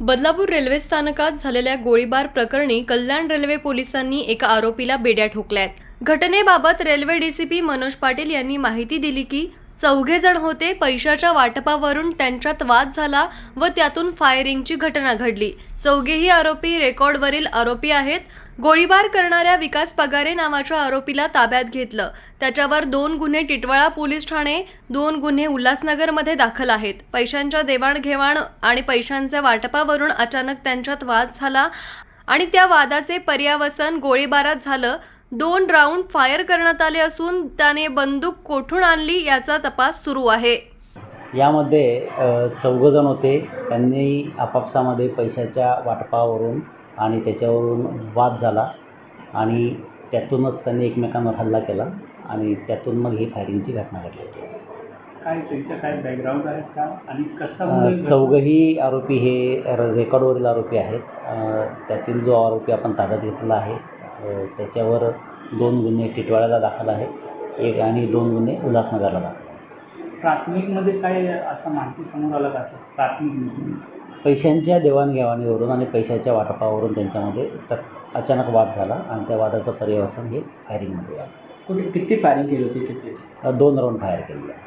Badlapur railway स्थानकात झालेल्या गोळीबार प्रकरणी कल्याण रेल्वे पोलिसांनी एका आरोपीला बेड्या ठोकल्यात. घटनेबाबत रेल्वे डीसीपी मनोज पाटील यांनी माहिती दिली की चौघे जण होते. पैशाच्या वाटपावरून त्यांच्यात वाद झाला व त्यातून फायरिंगची घटना घडली. चौघेही आरोपी रेकॉर्डवरील आरोपी आहेत. गोळीबार करणाऱ्या विकास पगारे नावाच्या आरोपीला ताब्यात घेतलं. त्याच्यावर दोन गुन्हे टिटवाळा पोलीस ठाणे दोन गुन्हे उल्हासनगरमध्ये दाखल आहेत. पैशांच्या देवाणघेवाण आणि पैशांच्या वाटपावरून अचानक त्यांच्यात वाद झाला आणि त्या वादाचे पर्यावसन गोळीबारात झालं. दोन राऊंड फायर करण्यात आले असून त्याने बंदूक कोठून आणली याचा तपास सुरू आहे. यामध्ये चौघं जण होते. त्यांनी आपापसामध्ये पैशाच्या वाटपावरून आणि त्याच्यावरून वाद झाला आणि त्यातूनच त्यांनी एकमेकांवर हल्ला केला आणि त्यातून मग ही फायरिंगची घटना घडली काय त्यांच्या काय बॅकग्राऊंड आहेत का? आणि कशामुळे चौघंही आरोपी हे र- रेकॉर्डवरील आरोपी आहेत. त्यातील जो आरोपी आपण ताब्यात घेतलेला आहे त्याच्यावर दोन गुन्हे टिटवाळ्याला दाखल आहेत. एक आणि दोन गुन्हे उल्हासनगरला दाखल आहेत. प्राथमिकमध्ये काय असं माहिती समोर आलं का असं? प्राथमिक पैशांच्या देवाणघेवाणीवरून आणि पैशाच्या वाटपावरून त्यांच्यामध्ये तर अचानक वाद झाला आणि त्या वादाचं पर्यवसन हे फायरिंगमध्ये आलं. कुठे किती फायरिंग केली होती किती दोन राऊंड फायर केलेले. आहे